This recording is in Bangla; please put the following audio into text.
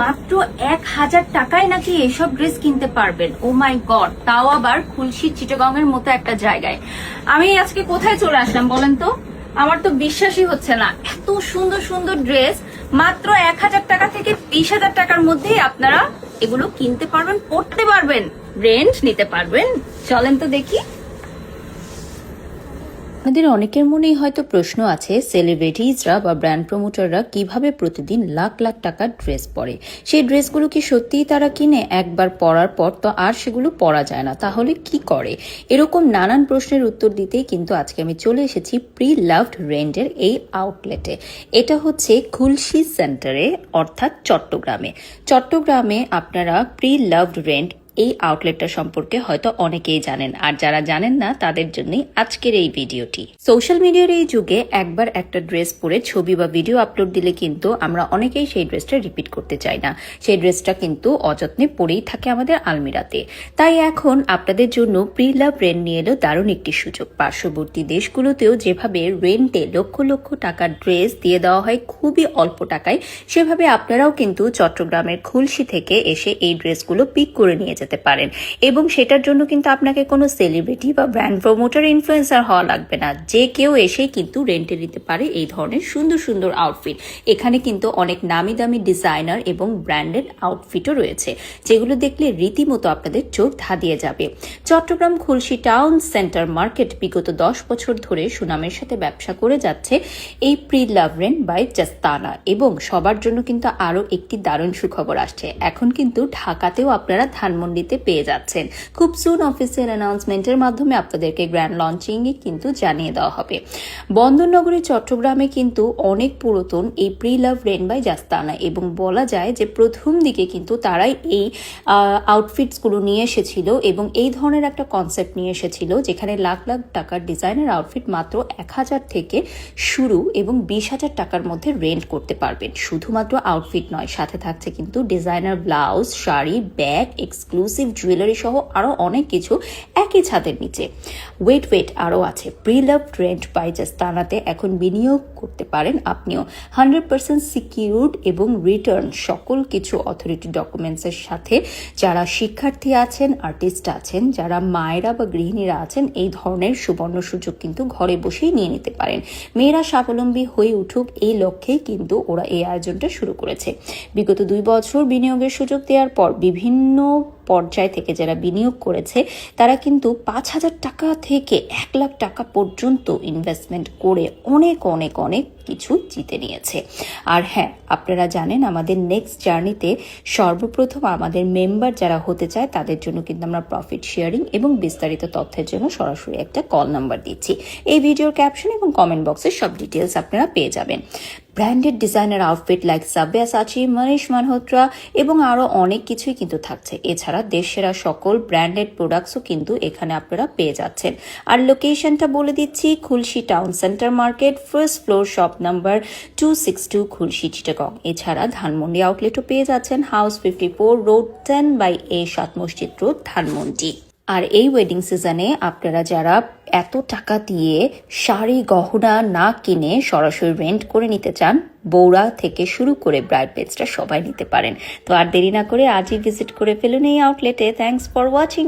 মাত্র এক হাজার টাকায় নাকি এসব ড্রেস কিনতে পারবেন। ও মাই গড তাও আবার খুলশি চিটাগং এর মতো একটা জায়গায়। আমি আজকে কোথায় চলে আসলাম বলেন তো? আমার তো বিশ্বাসই হচ্ছে না। এত সুন্দর সুন্দর ড্রেস, মাত্র এক হাজার টাকা থেকে বিশ হাজার টাকার মধ্যেই আপনারা এগুলো কিনতে পারবেন, পড়তে পারবেন রেন্ট নিতে পারবেন। চলেন তো দেখি। আপনাদের অনেকের মনেই হয়তো প্রশ্ন আছে সেলিব্রিটিজরা বা ব্র্যান্ড প্রমোটাররা কীভাবে প্রতিদিন লাখ লাখ টাকার ড্রেস পরে? সেই ড্রেসগুলো কি সত্যিই তারা কিনে একবার পরার পর তো আর সেগুলো পরা যায় না, তাহলে কি করে? এরকম নানান প্রশ্নের উত্তর দিতেই কিন্তু আজকে আমি চলে এসেছি প্রি লাভড রেন্ডের এই আউটলেটে এটা হচ্ছে খুলশি সেন্টারে অর্থাৎ চট্টগ্রামে। চট্টগ্রামে আপনারা প্রি লাভড রেন্ট এই আউটলেটটা সম্পর্কে হয়তো অনেকেই জানেন। আর যারা জানেন না, তাদের জন্যই আজকের এই ভিডিওটি। সোশ্যাল মিডিয়ার এই যুগে একবার একটা ড্রেস পরে ছবি বা ভিডিও আপলোড দিলে কিন্তু আমরা অনেকেই সেই ড্রেসটা রিপিট করতে চাই না। সেই ড্রেসটা কিন্তু অযত্নে পরেই থাকে আমাদের আলমিরাতে। তাই এখন আপনাদের জন্য প্রি লাভ রেন্ট নিয়ে এলো দারুণ একটি সুযোগ। পার্শ্ববর্তী দেশগুলোতেও যেভাবে রেন্টে লক্ষ লক্ষ টাকার ড্রেস দিয়ে দেওয়া হয়, খুবই অল্প টাকায়, সেভাবে আপনারাও কিন্তু চট্টগ্রামের খুলশি থেকে এসে এই ড্রেসগুলো পিক করে নিয়ে যেতে পারেন। এবং সেটার জন্য কিন্তু আপনাকে কোনো সেলিব্রিটি বা ব্র্যান্ড প্রমোটার ইনফ্লুয়েন্সার হওয়া লাগবে না। যে কেউ এসেই কিন্তু রেন্টে নিতে পারে এই ধরনের সুন্দর সুন্দর আউটফিট এখানে কিন্তু অনেক নামি দামি ডিজাইনার এবং ব্র্যান্ডেড আউটফিটও রয়েছে, যেগুলো দেখলে রীতিমতো আপনাদের চোখ ধাঁধিয়ে যাবে। Chattogram Khulshi town centre market বিগত দশ বছর ধরে সুনামের সাথে ব্যবসা করে যাচ্ছে এই pre love rent by Jastana এবং সবার জন্য কিন্তু আরও একটি দারুণ সুখবর আসছে। এখন কিন্তু ঢাকাতেও আপনারা ধানমন্ডিতে পেয়ে যাচ্ছেন। খুব সুন অফিসিয়াল অ্যানাউন্সমেন্টের মাধ্যমে আপনাদেরকে গ্র্যান্ড লঞ্চিং কিন্তু জানিয়ে দেওয়া হবে। বন্দরনগরী, চট্টগ্রামে কিন্তু অনেক পুরাতন এই pre love rent by Jastana এবং বলা যায় যে প্রথম দিকে কিন্তু তারাই এই আউটফিটসগুলো নিয়ে এসেছিল এবং এই ধরনের একটা কনসেপ্ট নিয়ে এসেছিল যেখানে লাখ লাখ টাকার ডিজাইনার আউটফিট মাত্র এক হাজার থেকে শুরু এবং বিশ হাজার টাকার মধ্যে রেন্ট করতে পারবেন। শুধুমাত্র আউটফিট নয়, সাথে থাকছে কিন্তু designer blouse sari bag exclusive jewellery সহ আরও অনেক কিছু একই ছাদের নিচে। ওয়েট ওয়েট আরও আছে। প্রিলাভ রেন্ট বাই জাস্তানাতে এখন বিনিয়োগ করতে পারেন আপনিও। হান্ড্রেড পার্সেন্ট সিকিউরড এবং রিটার্ন সকল কিছু অথরিটি ডকুমেন্টসের সাথে যারা শিক্ষার্থী আছেন আর্টিস্ট আছেন, যারা মায়েরা বা গৃহিণীরা আছেন, এই ধরনের সুবর্ণ সুযোগ কিন্তু ঘরে বসেই নিয়ে নিতে পারেন। মেয়েরা স্বাবলম্বী হয়ে উঠুক এই লক্ষ্যেই কিন্তু ওরা এই আয়োজনটা শুরু করেছে। বিগত দুই বছর বিনিয়োগের সুযোগ দেওয়ার পর বিভিন্ন পর্যায় থেকে যারা বিনিয়োগ করেছে, তারা কিন্তু পাঁচ হাজার টাকা থেকে এক লাখ টাকা পর্যন্ত ইনভেস্টমেন্ট করে অনেক অনেক অনেক কিছু জিতে নিয়েছে। আর হ্যাঁ আপনারা জানেন আমাদের নেক্সট জার্নিতে সর্বপ্রথম আমাদের মেম্বার যারা হতে চায়, তাদের জন্য কিন্তু আমরা প্রফিট শেয়ারিং এবং বিস্তারিত তথ্যের জন্য সরাসরি একটা কল নাম্বার দিচ্ছি। এই ভিডিওর ক্যাপশন এবং কমেন্ট বক্সে সব ডিটেলস আপনারা পেয়ে যাবেন। Branded designer outfit like Sabyasachi, Manish Malhotra এবং আরও অনেক কিছুই কিন্তু থাকছে। এছাড়া দেশেরা সকল ব্র্যান্ডেড প্রোডাক্টসও কিন্তু এখানে আপনারা পেয়ে যাচ্ছেন। আর লোকেশনটা বলে দিচ্ছি, Khulshi town centre market first floor shop number two six two Khulshi Chittagong এছাড়া ধানমন্ডি আউটলেটও পেয়ে যাচ্ছেন house fifty four road ten by A Sat Masjid road Dhanmondi. আর এই ওয়েডিং সিজনে আপনারা যারা এত টাকা দিয়ে শাড়ি, গহনা না কিনে সরাসরি রেন্ট করে নিতে চান, বৌরা থেকে শুরু করে ব্রাইড পেজটা সবাই নিতে পারেন। তো আর দেরি না করে আজই ভিজিট করে ফেলুন এই আউটলেটে থ্যাংকস ফর ওয়াচিং